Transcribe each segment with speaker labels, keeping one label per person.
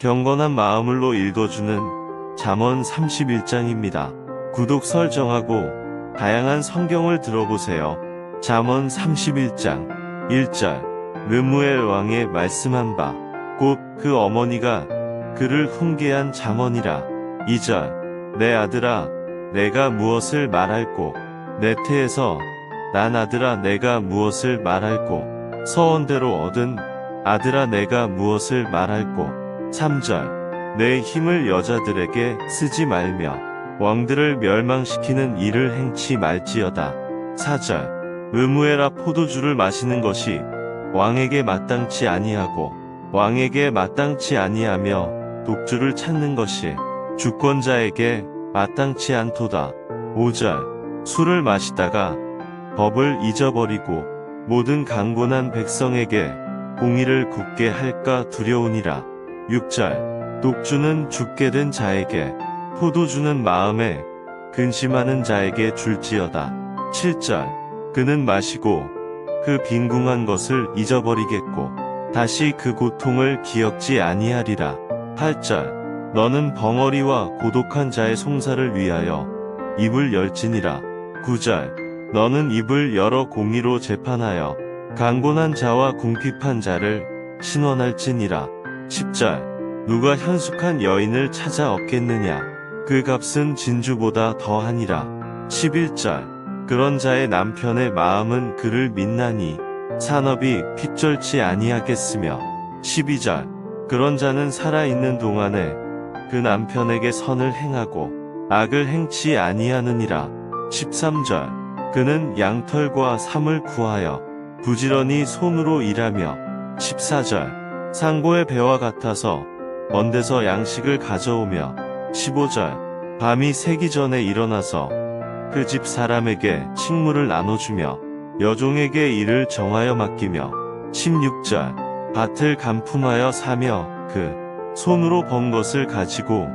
Speaker 1: 경건한 마음으로 읽어주는 잠언 31장입니다. 구독 설정하고 다양한 성경을 들어보세요. 잠언 31장 1절 르무엘 왕의 말씀한 바곧 그 어머니가 그를 훈계한 잠언이라 2절 내 아들아 내가 무엇을 말할꼬 내 태에서 난 아들아 내가 무엇을 말할꼬 서원대로 얻은 아들아 내가 무엇을 말할꼬 3절 내 힘을 여자들에게 쓰지 말며 왕들을 멸망시키는 일을 행치 말지어다. 4절 의무에라 포도주를 마시는 것이 왕에게 마땅치 아니하고 왕에게 마땅치 아니하며 독주를 찾는 것이 주권자에게 마땅치 않도다. 5절 술을 마시다가 법을 잊어버리고 모든 강건한 백성에게 공의를 굳게 할까 두려우니라. 6절 독주는 죽게 된 자에게 포도주는 마음에 근심하는 자에게 줄지어다. 7절 그는 마시고 그 빈궁한 것을 잊어버리겠고 다시 그 고통을 기억지 아니하리라. 8절 너는 벙어리와 고독한 자의 송사를 위하여 입을 열지니라. 9절 너는 입을 열어 공의로 재판하여 강곤한 자와 궁핍한 자를 신원할지니라. 10절 누가 현숙한 여인을 찾아 얻겠느냐 그 값은 진주보다 더하니라 11절 그런 자의 남편의 마음은 그를 믿나니 산업이 핏절치 아니하겠으며 12절 그런 자는 살아있는 동안에 그 남편에게 선을 행하고 악을 행치 아니하느니라 13절 그는 양털과 삶을 구하여 부지런히 손으로 일하며 14절 상고의 배와 같아서 먼 데서 양식을 가져오며 15절 밤이 새기 전에 일어나서 그 집 사람에게 식물을 나눠주며 여종에게 일을 정하여 맡기며 16절 밭을 간품하여 사며 그 손으로 번 것을 가지고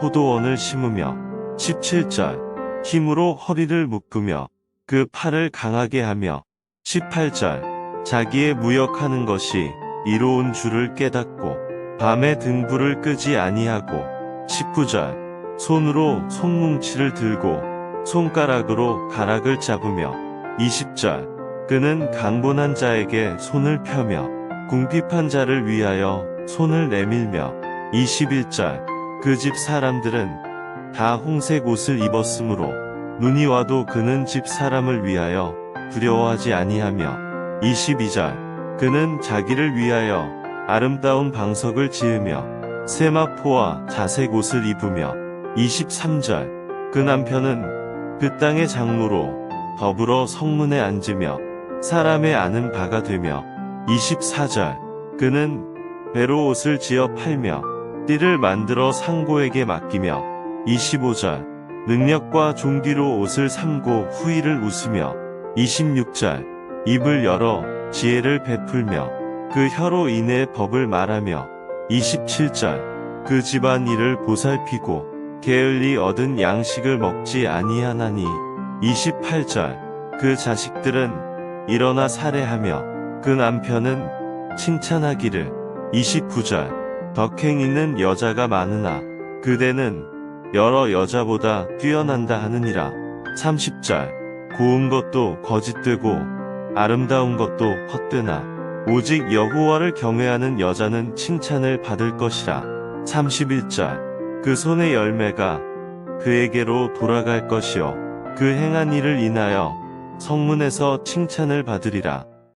Speaker 1: 포도원을 심으며 17절 힘으로 허리를 묶으며 그 팔을 강하게 하며 18절 자기의 무역하는 것이 이로운 줄을 깨닫고 밤에 등불을 끄지 아니하고 19절 손으로 손뭉치를 들고 손가락으로 가락을 잡으며 20절 그는 강분한 자에게 손을 펴며 궁핍한 자를 위하여 손을 내밀며 21절 그 집 사람들은 다 홍색 옷을 입었으므로 눈이 와도 그는 집 사람을 위하여 두려워하지 아니하며 22절 그는 자기를 위하여 아름다운 방석을 지으며 세마포와 자색 옷을 입으며 23절 그 남편은 그 땅의 장로로 더불어 성문에 앉으며 사람의 아는 바가 되며 24절 그는 배로 옷을 지어 팔며 띠를 만들어 상고에게 맡기며 25절 능력과 종기로 옷을 삼고 후일을 웃으며 26절 입을 열어 지혜를 베풀며 그 혀로 인해 법을 말하며 27절 그 집안 일을 보살피고 게을리 얻은 양식을 먹지 아니하나니 28절 그 자식들은 일어나 살해하며 그 남편은 칭찬하기를 29절 덕행있는 여자가 많으나 그대는 여러 여자보다 뛰어난다 하느니라 30절 고운 것도 거짓되고 아름다운 것도 헛되나 오직 여호와를 경외하는 여자는 칭찬을 받을 것이라. 31절 그 손의 열매가 그에게로 돌아갈 것이요 그 행한 일을 인하여 성문에서 칭찬을 받으리라.